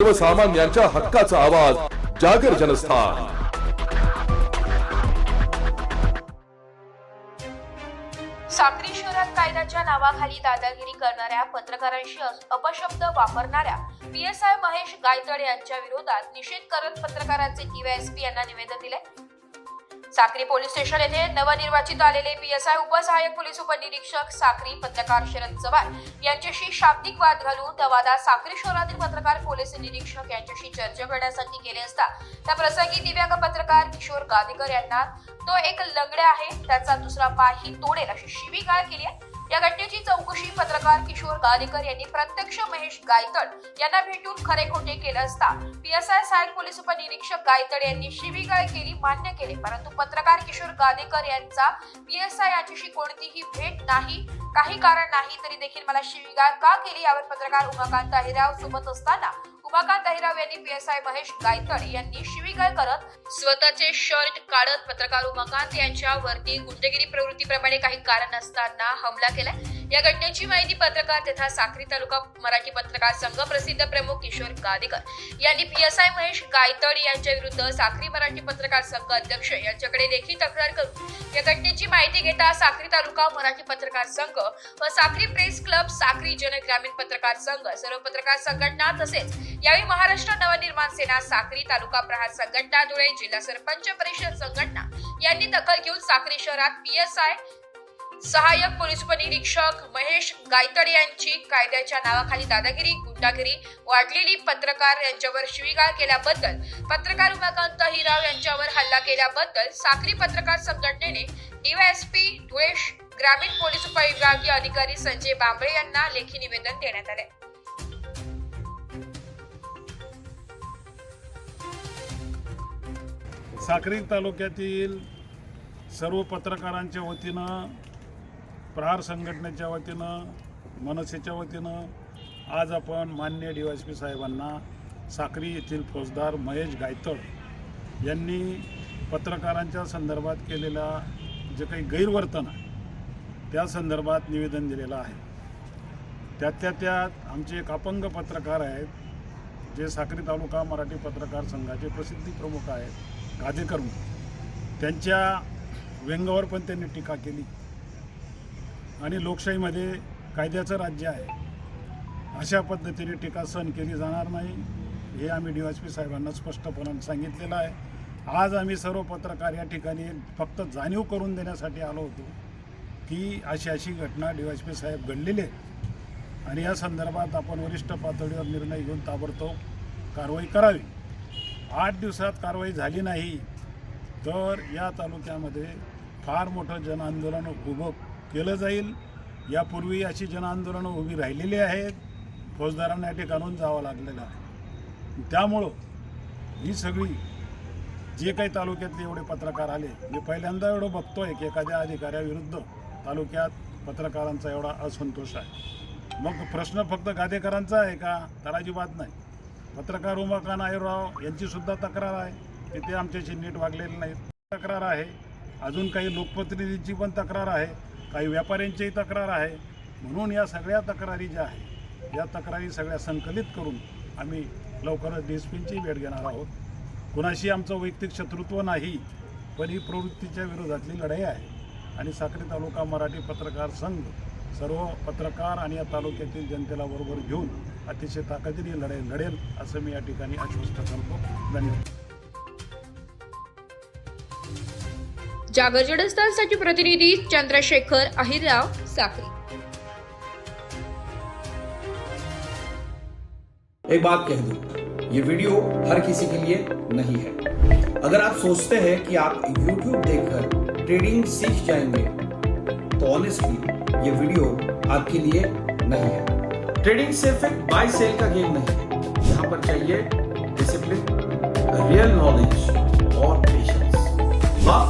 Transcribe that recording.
सर्वसामान्यांच्या हक्काचा आवाज जागर जनस्थान. साक्री शहरात कायद्याच्या नावाखाली दादागिरी करणाऱ्या पत्रकारांशी अपशब्द वापरणाऱ्या पीएसआय महेश गायतड यांच्या विरोधात निषेध करत पत्रकारांचे डीवायएसपी यांना निवेदन दिले साक्री पोलीस स्टेशन येथे नवनिर्वाचित आलेले पीएसआय उपसहाय्यक पोलीस उपनिरीक्षक साक्री पत्रकार शरद चव्हाण यांच्याशी शाब्दिक वाद घालून तवादा साक्री शहरातील पत्रकार पोलीस निरीक्षक यांच्याशी चर्चा करण्यासाठी गेले असता त्या प्रसंगी दिव्यांग पत्रकार किशोर गादेकर यांना तो एक लंगड्या आहे त्याचा दुसरा पाय ही तोडेल अशी शिवीगाळ केली आहे. या घटनेची चौकशी पत्रकार किशोर गादेकर यांनी प्रत्यक्ष महेश गायतड यांना भेटून खरे खोटे केले असता. पीएसआय सहाय्यक पोलीस उपनिरीक्षक गायतड यांनी शिवीगाळ केली मान्य केले. परंतु पत्रकार किशोर गादेकर यांचा पीएसआय यांच्याशी कोणतीही भेट नाही काही कारण नाही तरी देखील मला शिवीगाळ का केली यावर पत्रकार उमाकांत अहिराव सोबत असताना उमाकांत अहिराव यांनी पीएसआय महेश गायकड यांनी शिवीगाळ करत स्वतःचे शर्ट काढत पत्रकार उमाकांत यांच्या वरती गुंडगिरी प्रवृत्तीप्रमाणे काही कारण नसताना हमला केलाय. या घटनेची माहिती पत्रकार तथा साक्री तालुका मराठी पत्रकार संघ प्रसिद्ध प्रमुख किशोर गादेकर यांनी पीएसआय महेश गायतड यांच्या विरुद्ध साक्री मराठी पत्रकार संघ अध्यक्ष यांच्याकडे लेखी तक्रार करून या घटनेची माहिती घेता साक्री तालुका मराठी पत्रकार संघ व साक्री प्रेस क्लब साक्री जन ग्रामीण पत्रकार संघ सर्व पत्रकार संघटना तसेच यावेळी महाराष्ट्र नवनिर्माण सेना साक्री तालुका प्रहार संघटना धुळे जिल्हा सरपंच परिषद संघटना यांनी दखल घेऊन साक्री शहरात पीएसआय सहाय्यक पोलीस उपनिरीक्षक महेश गायतडे यांची कायद्याच्या नावाखाली दादागिरी गुंडागिरी वाढलेली पत्रकार यांच्यावर शिवीगाळ केल्याबद्दल पत्रकार उमाकांत हिराव यांच्यावर हल्ला केल्याबद्दल साक्री पत्रकार संघटनेने डीवायएसपी धुळे ग्रामीण पोलीस उपविभागीय अधिकारी संजय बांबळे यांना लेखी निवेदन देण्यात आले साक्री तालुक्यातील सर्व पत्रकारांच्या वतीनं प्रहार संघटनेच्या वतीनं मनसेच्या वतीनं आज आपण मान्य डी वाय पी साहेबांना साक्री येथील फौजदार महेश गायतड यांनी पत्रकारांच्या संदर्भात केलेला जे काही गैरवर्तन आहे त्या संदर्भात निवेदन दिलेलं आहे त्यातल्या त्यात आमचे एक अपंग पत्रकार आहेत जे साक्री तालुका मराठी पत्रकार संघाचे प्रसिद्धी प्रमुख आहेत गादेकर म्हणून. त्यांच्या व्यंगावर पण त्यांनी टीका केली आणि लोकशाहीमध्ये कायद्याचं राज्य आहे. अशा पद्धतीने टीका सहन केली जाणार नाही हे आम्ही डी एस पी साहेबांना स्पष्टपणे सांगितलेलं आहे. आज आम्ही सर्व पत्रकार या ठिकाणी फक्त जाणीव करून देण्यासाठी आलो होतो की अशी अशी घटना डी एस पी साहेब घडलेली आहे. आणि या संदर्भात आपण वरिष्ठ पातळीवर निर्णय घेऊन ताबडतोब कारवाई करावी. आठ दिवसात कारवाई झाली नाही तर या तालुक्यामध्ये फार मोठं जनआंदोलन उभं केलं जाईल. यापूर्वी अशी जनआंदोलनं उभी राहिलेली आहेत. फौजदारांना या ठिकाणून जावं लागलेलं आहे. त्यामुळं ही सगळी जे काही तालुक्यातले एवढे पत्रकार आले मी पहिल्यांदा एवढं बघतो आहे की एखाद्या अधिकाऱ्याविरुद्ध तालुक्यात पत्रकारांचा एवढा असंतोष आहे. मग प्रश्न फक्त गादेकरांचा आहे का? तर अजिबात नाही. पत्रकार उमाकांत आयुर्राव यांचीसुद्धा तक्रार आहे. की ते आमच्याशी नीट वागलेले नाहीत. तक्रार आहे. अजून काही लोकप्रतिनिधींची पण तक्रार आहे. काही व्यापाऱ्यांचीही तक्रार आहे. म्हणून या सगळ्या तक्रारी ज्या आहेत या तक्रारी सगळ्या संकलित करून आम्ही लवकरच डी एस पींची भेट घेणार आहोत. कुणाशी आमचं वैयक्तिक शत्रुत्व नाही पण ही प्रवृत्तीच्या विरोधातली लढाई आहे. आणि साक्री तालुका मराठी पत्रकार संघ सर्व पत्रकार आणि या तालुक्यातील जनतेला बरोबर घेऊन अतिशय ताकदीने लढाई लढेल असं मी या ठिकाणी आश्वस्त करतो. धन्यवाद. जागर जडस्थानसाठी प्रतिनिधी चंद्रशेखर अहिरराव साक्री एक बात कह दूँ, ये वीडियो हर किसी के लिए नहीं है। अगर आप सोचते हैं कि आप YouTube देखकर ट्रेडिंग सीख जाएँगे तो ऑनेस्टली ये वीडियो आपके लिए नहीं है। ट्रेडिंग सिर्फ़ एक बाय सेल का गेम नहीं है। यहाँ पर चाहिए डिसिप्लिन रियल नॉलेज